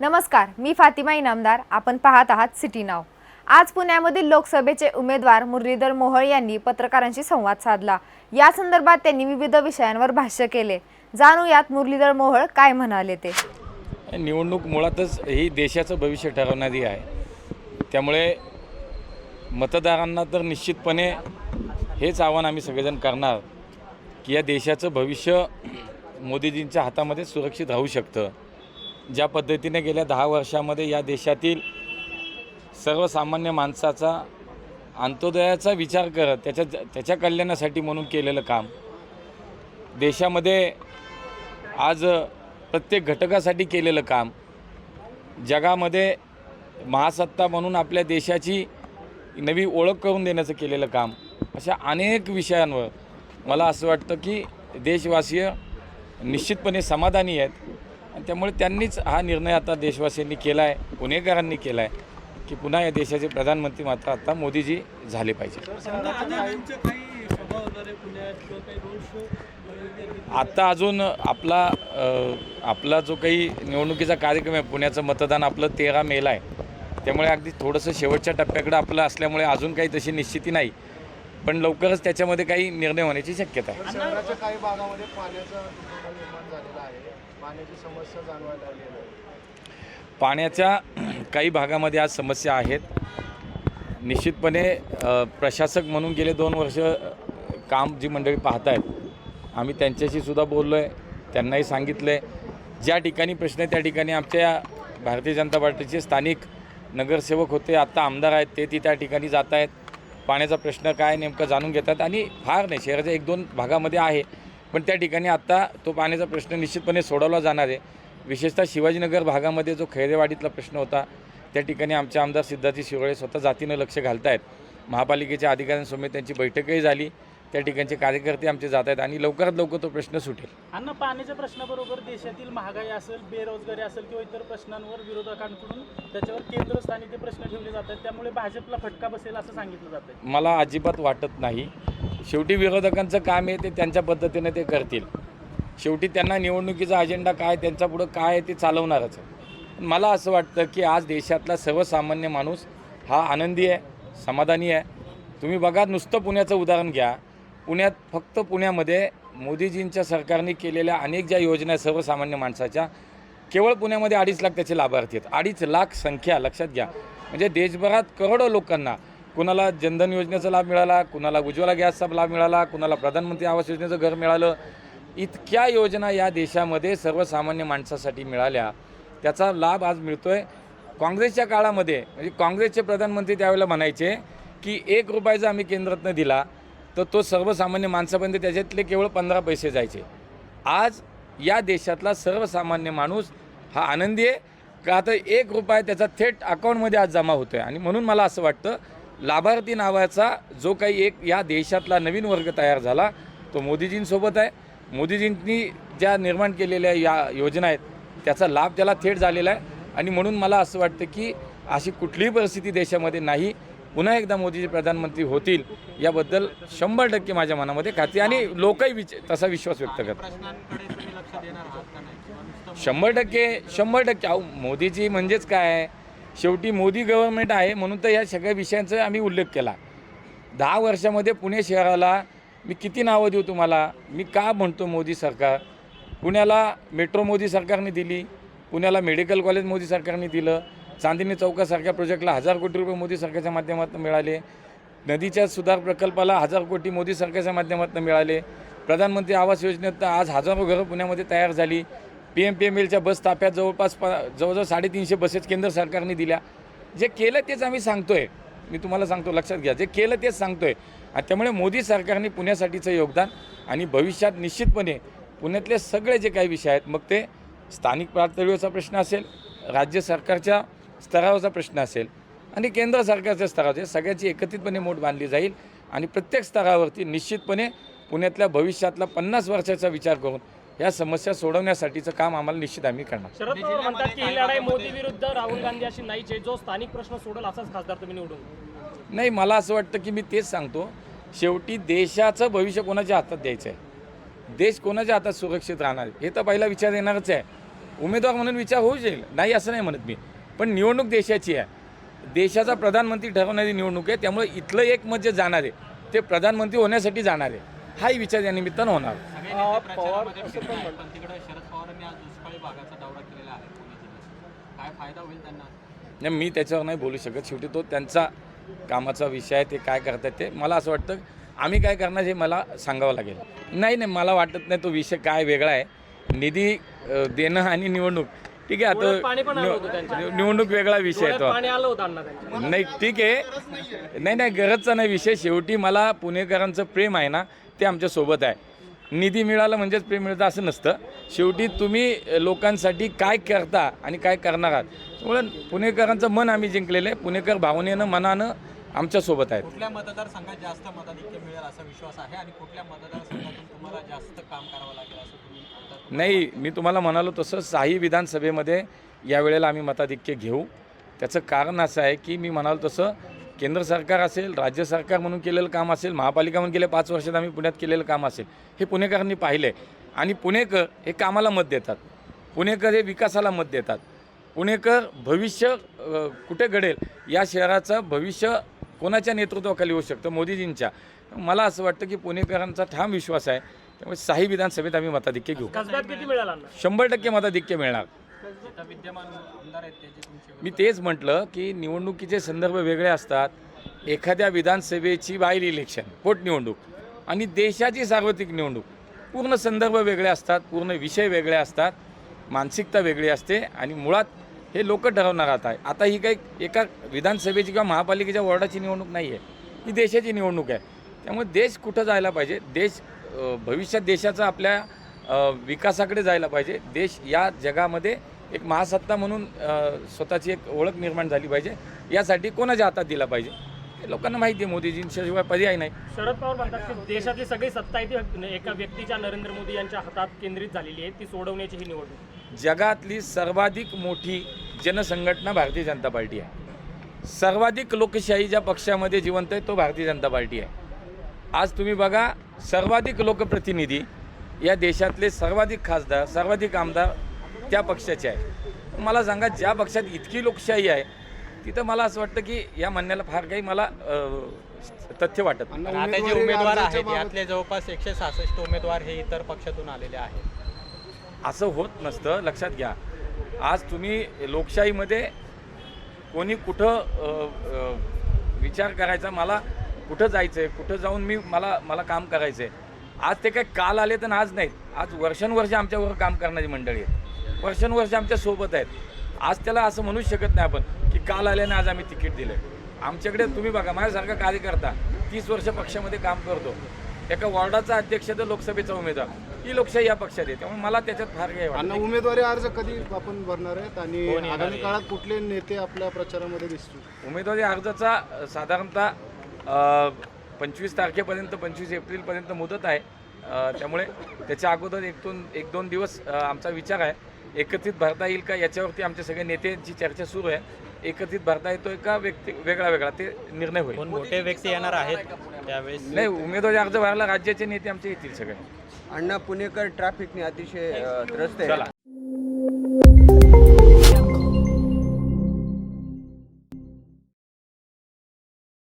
नमस्कार मी फातिमा इनामदार. आपण पाहत आहात सिटी नाव. आज पुण्यामधील लोकसभेचे उमेदवार मुरलीधर मोहोळ यांनी पत्रकारांशी संवाद साधला. या संदर्भात त्यांनी विविध विषयांवर भाष्य केले. जाणूयात मुरलीधर मोहोळ काय म्हणाले ते? निवडणूक मुळातच ही देशाचं भविष्य ठरवणारी आहे. त्यामुळे मतदारांना तर निश्चितपणे हेच आव्हान आम्ही सगळेजण करणार की या देशाचं भविष्य मोदीजींच्या हातामध्ये सुरक्षित राहू शकतं. ज्या पद्धतीने गेल्या दहा वर्षामध्ये या देशातील सर्वसामान्य माणसाचा अंत्योदयाचा विचार करत त्याच्या त्याच्या कल्याणासाठी म्हणून केलेलं काम देशामध्ये आज प्रत्येक घटकासाठी केलेलं काम जगामध्ये महासत्ता म्हणून आपल्या देशाची नवी ओळख करून देण्याचं केलेलं काम अशा अनेक विषयांवर मला असं वाटतं की देशवासीय निश्चितपणे समाधानी आहेत. आणि त्यामुळे त्यांनीच हा निर्णय आता देशवासियांनी केला आहे पुणेकरांनी केला आहे की पुन्हा या देशाचे प्रधानमंत्री मात्र आता मोदीजी झाले पाहिजे. आत्ता अजून आपला आपला जो काही निवडणुकीचा कार्यक्रम आहे पुण्याचं मतदान आपलं तेरा मेला आहे. त्यामुळे अगदी थोडंसं शेवटच्या टप्प्याकडे आपलं असल्यामुळे अजून काही तशी निश्चिती नाही. पण लवकरच त्याच्यामध्ये काही निर्णय होण्याची शक्यता आहे. शहराच्या काही भागामध्ये पाण्याची समस्या जाणवायला लागलेली आहे. पाण्याच्या काही भागामध्ये आज समस्या आहेत. निश्चितपणे प्रशासक म्हणून गेले दोन वर्ष काम जी मंडळी पाहत आहेत आम्ही त्यांच्याशी सुद्धा बोललो आहे त्यांनाही सांगितलं आहे ज्या ठिकाणी प्रश्न आहे त्या ठिकाणी आमच्या भारतीय जनता पार्टीचे स्थानिक नगरसेवक होते आत्ता आमदार आहेत ते ती त्या ठिकाणी जात आहेत पाण्याचा प्रश्न काय नेमकं जाणून घेतात. आणि फार नाही शहराच्या एक दोन भागामध्ये आहे. पण त्या ठिकाणी आत्ता तो पाण्याचा प्रश्न निश्चितपणे सोडवला जाणार आहे. विशेषतः शिवाजीनगर भागामध्ये जो खैरेवाडीतला प्रश्न होता त्या ठिकाणी आमचे आमदार सिद्धार्थी शिरोळे स्वतः जातीनं लक्ष घालत आहेत महापालिकेच्या अधिकाऱ्यांसमोर त्यांची बैठकही झाली. त्या ठिकाणचे कार्यकर्ते आमचे जात आहेत आणि लवकरात लवकर तो प्रश्न सुटेल. अन्न पाण्याच्या प्रश्नाबरोबर देशातील महागाई असेल बेरोजगारी असेल किंवा इतर प्रश्नांवर विरोधकांकडून त्याच्यावर केंद्रस्थानी ते प्रश्न ठेवले जातात त्यामुळे भाजपला फटका बसेल असं सांगितलं जातं मला अजिबात वाटत नाही. शेवटी विरोधकांचं काम आहे ते त्यांच्या पद्धतीने ते करतील. शेवटी त्यांना निवडणुकीचा अजेंडा काय त्यांच्या पुढं काय आहे ते चालवणारच आहे. मला असं वाटतं की आज देशातला सर्वसामान्य माणूस हा आनंदी आहे समाधानी आहे. तुम्ही बघा नुसतं पुण्याचं उदाहरण घ्या. पुण्यात फक्त पुण्यामध्ये मोदीजींच्या सरकारने केलेल्या अनेक ज्या योजना आहेत सर्वसामान्य माणसाच्या केवळ पुण्यामध्ये अडीच लाख त्याचे लाभार्थी आहेत. अडीच लाख संख्या लक्षात घ्या. म्हणजे देशभरात करोडो लोकांना कुणाला जनधन योजनेचा लाभ मिळाला कुणाला उज्ज्वला गॅसचा लाभ मिळाला कुणाला प्रधानमंत्री आवास योजनेचं घर मिळालं. इतक्या योजना या देशामध्ये सर्वसामान्य माणसासाठी मिळाल्या. त्याचा लाभ आज मिळतो आहे काँग्रेसच्या काळामध्ये म्हणजे काँग्रेसचे प्रधानमंत्री त्यावेळेला म्हणायचे की एक रुपयाचा आम्ही केंद्रातनं दिला. तर तो सर्वसामान्य माणसापर्यंत त्याच्यातले केवळ पंधरा पैसे जायचे. आज या देशातला सर्वसामान्य माणूस हा आनंदी आहे. का आता एक रुपया त्याचा थेट अकाउंटमध्ये आज जमा होतो आहे आणि म्हणून मला असं वाटतं लाभार्थी नावाचा जो काही एक या देशातला नवीन वर्ग तयार झाला तो मोदीजींसोबत आहे. मोदीजींनी ज्या निर्माण केलेल्या या योजना आहेत त्याचा लाभ त्याला थेट झालेला आहे. आणि म्हणून मला असं वाटतं की अशी कुठलीही परिस्थिती देशामध्ये नाही. पुन्हा एकदा मोदीजी प्रधानमंत्री होतील याबद्दल शंभर टक्के माझ्या मनामध्ये खात्री आणि लोकही विच तसा विश्वास व्यक्त करतात. शंभर टक्के शंभर टक्के. अहो मोदीजी म्हणजेच काय? आहे शेवटी मोदी गव्हर्नमेंट आहे म्हणून तर या सगळ्या विषयांचा आम्ही उल्लेख केला. दहा वर्षामध्ये पुणे शहराला मी किती नावं देऊ तुम्हाला? मी का म्हणतो मोदी सरकार? पुण्याला मेट्रो मोदी सरकारने दिली पुण्याला मेडिकल कॉलेज मोदी सरकारने दिलं चांदिनी चौकासारख्या प्रोजेक्टला हजार कोटी रुपये मोदी सरकारच्या माध्यमातून मिळाले. नदीच्या सुधार प्रकल्पाला हजार कोटी मोदी सरकारच्या माध्यमातून मिळाले. प्रधानमंत्री आवास योजनेत आज हजारो घरं पुण्यामध्ये तयार झाली. पी एम पी एम एलच्या बस ताफ्यात जवळपास प जवळजवळ साडेतीनशे बसेस केंद्र सरकारने दिल्या. जे केलं तेच आम्ही सांगतोय. मी तुम्हाला सांगतो लक्षात घ्या. जे केलं तेच सांगतोय. आणि त्यामुळे मोदी सरकारने पुण्यासाठीचं योगदान आणि भविष्यात निश्चितपणे पुण्यातले सगळे जे काही विषय आहेत मग ते स्थानिक पातळीवरचा प्रश्न असेल राज्य सरकारच्या स्तरावरचा प्रश्न असेल आणि केंद्र सरकारच्या स्तरावर सगळ्याची एकत्रितपणे मोठ बांधली जाईल आणि प्रत्येक स्तरावरती निश्चितपणे पुण्यातल्या भविष्यातला पन्नास वर्षाचा विचार करून या समस्या सोडवण्यासाठीचं काम आम्हाला निश्चित आम्ही करणार. शरद पवार म्हणतात की ही लढाई मोदी विरुद्ध राहुल गांधी अशी नाहीच आहे. जो स्थानिक प्रश्न सोडेल असाच खासदार तुम्ही निवडून. नाही मला असं वाटतं की मी तेच सांगतो. शेवटी देशाचं भविष्य कोणाच्या हातात द्यायचं आहे? देश कोणाच्या हातात सुरक्षित राहणार आहे? हे तर पहिला विचार येणारच आहे. उमेदवार म्हणून विचार होऊ शकेल. नाही असं नाही म्हणत मी. पण निवडणूक देशाची आहे. देशाचा प्रधानमंत्री ठरवणारी निवडणूक आहे त्यामुळे इथलं एक मत जे जाणार आहे ते प्रधानमंत्री होण्यासाठी जाणार आहे. हाही विचार या निमित्तानं होणार. नाही मी त्याच्यावर नाही बोलू शकत. शेवटी तो त्यांचा कामाचा विषय आहे ते काय करतात ते. मला असं वाटतं आम्ही काय करणार हे मला सांगावं लागेल. नाही नाही मला वाटत नाही तो विषय काय वेगळा आहे. निधी देणं आणि निवडणूक ठीक आहे आता निव- निवडणूक वेगळा विषय आहे तो. नाही ठीक आहे. नाही नाही गरजचा नाही विषय. शेवटी मला पुणेकरांचं प्रेम आहे ना ते आमच्यासोबत आहे. निधी मिळाला म्हणजेच प्रेम मिळतं असं नसतं. शेवटी तुम्ही लोकांसाठी काय करता आणि काय करणार आहात? त्यामुळे पुणेकरांचं मन आम्ही जिंकलेलं आहे. पुणेकर भावनेनं मनानं आमच्यासोबत आहेत. कुठल्या मतदारसंघात जास्त मताधिक्य मिळेल असा विश्वास आहे? आणि कुठल्या मतदारसंघातून तुम्हाला जास्त काम करावं लागेल असं तुम्ही नाही मी तुम्हाला म्हणालो तसं साही विधानसभेमध्ये यावेळेला आम्ही मताधिक्य घेऊ. त्याचं कारण असं आहे की मी म्हणालो तसं केंद्र सरकार असेल राज्य सरकार म्हणून केलेलं काम असेल महापालिका म्हणून गेल्या पाच वर्षात आम्ही पुण्यात केलेलं काम असेल हे पुणेकरांनी पाहिलं आहे आणि पुणेकर हे कामाला मत देतात. पुणेकर हे विकासाला मत देतात. पुणेकर भविष्य कुठे घडेल या शहराचं भविष्य कोणाच्या नेतृत्वाखाली होऊ शकतं? मोदीजींच्या. मला असं वाटतं की पुणेकरांचा ठाम विश्वास आहे. त्यामुळे साही विधानसभेत आम्ही मताधिक्य घेऊ. शंभर टक्के मताधिक्य मिळणार. जिथं विद्यमान आमदार आहेत त्याचे तुमचे मी तेच म्हटलं की निवडणुकीचे संदर्भ वेगळे असतात. एखाद्या विधानसभेची बाहेर इलेक्शन पोटनिवडणूक आणि देशाची सार्वत्रिक निवडणूक. पूर्ण संदर्भ वेगळे असतात पूर्ण विषय वेगळे असतात मानसिकता वेगळी असते आणि मुळात हे लोक ठरवणार आता. आहे आता ही काही एका विधानसभेची किंवा महापालिकेच्या वॉर्डाची निवडणूक नाही आहे ही देशाची निवडणूक आहे. त्यामुळे देश कुठं जायला पाहिजे? देश भविष्यात देशाचा आपल्या विकासाकडे जायला पाहिजे. देश या जगामध्ये एक महासत्ता म्हणून स्वतःची एक ओळख निर्माण झाली पाहिजे. यासाठी कोणाच्या हातात दिला पाहिजे? हे लोकांना माहिती आहे मोदीजींशिवाय पर्याय नाही. शरद पवार म्हणतात की देशातली सगळी सत्ता आहे ती एका व्यक्तीच्या नरेंद्र मोदी यांच्या हातात केंद्रित झालेली आहे. ती सोडवण्याची ही निवडणूक. जगातली सर्वाधिक मोठी जनसंघटना भारतीय जनता पार्टी आहे. सर्वाधिक लोकशाही ज्या पक्षामध्ये जिवंत आहे तो भारतीय जनता पार्टी आहे. आज तुम्ही बघा सर्वाधिक लोकप्रतिनिधी या देशातले सर्वाधिक खासदार सर्वाधिक आमदार त्या पक्षाचे आहे मला सांगा ज्या पक्षात इतकी लोकशाही आहे तिथं मला असं वाटतं की या म्हणण्याला फार काही मला तथ्य वाटत आता जे उमेदवारी आहेत यातले जवळपास एकशे सहासष्ट उमेदवार हे इतर पक्षातून आलेले आहेत. असं होत नसतं लक्षात घ्या. आज तुम्ही लोकशाहीमध्ये कोणी कुठं विचार करायचा मला कुठं जायचं आहे कुठं जाऊन मी मला मला काम करायचं आहे आज ते काय काल आले तर आज नाहीत. आज वर्षानुवर्ष आमच्यावर काम करणारी मंडळी आहेत. वर्षानुवर्ष आमच्यासोबत आहेत. आज त्याला असं म्हणूच शकत नाही आपण की काल आल्याने आज आम्ही तिकीट दिलं आमच्याकडे तुम्ही बघा माझ्यासारखा कार्यकर्ता तीस वर्ष पक्षामध्ये काम करतो. एका वॉर्डाचा अध्यक्ष तर लोकसभेचा उमेदवार. ही लोकशाही या पक्षात आहे त्यामुळे मला त्याच्यात फार काही वाटत. नाही. उमेदवारी अर्ज कधी आपण भरणार आहेत आणि आगामी काळात कुठले नेते आपल्या प्रचारामध्ये दिसतील? उमेदवारी अर्जाचा अ, साधारणतः पंचवीस तारखेपर्यंत पंचवीस एप्रिलपर्यंत मुदत आहे. अ, त्यामुळे त्याच्या अगोदर एक दोन एक दोन दिवस अ, आमचा विचार आहे. एकत्रित भरता येईल का याच्यावरती आमच्या सगळ्या नेत्यांची चर्चा सुरू आहे. एकत्रित भरता येतोय का व्यक्ती वेगळा वेगळा? ते निर्णय होईल. कोण मोठे व्यक्ती येणार आहेत त्यावेळेस? नाही उमेदवारी अर्ज भरायला राज्याचे नेते आमचे येतील सगळे. अण्णा पुणेकर ट्रॅफिकने अतिशय अ, त्रस्त आहे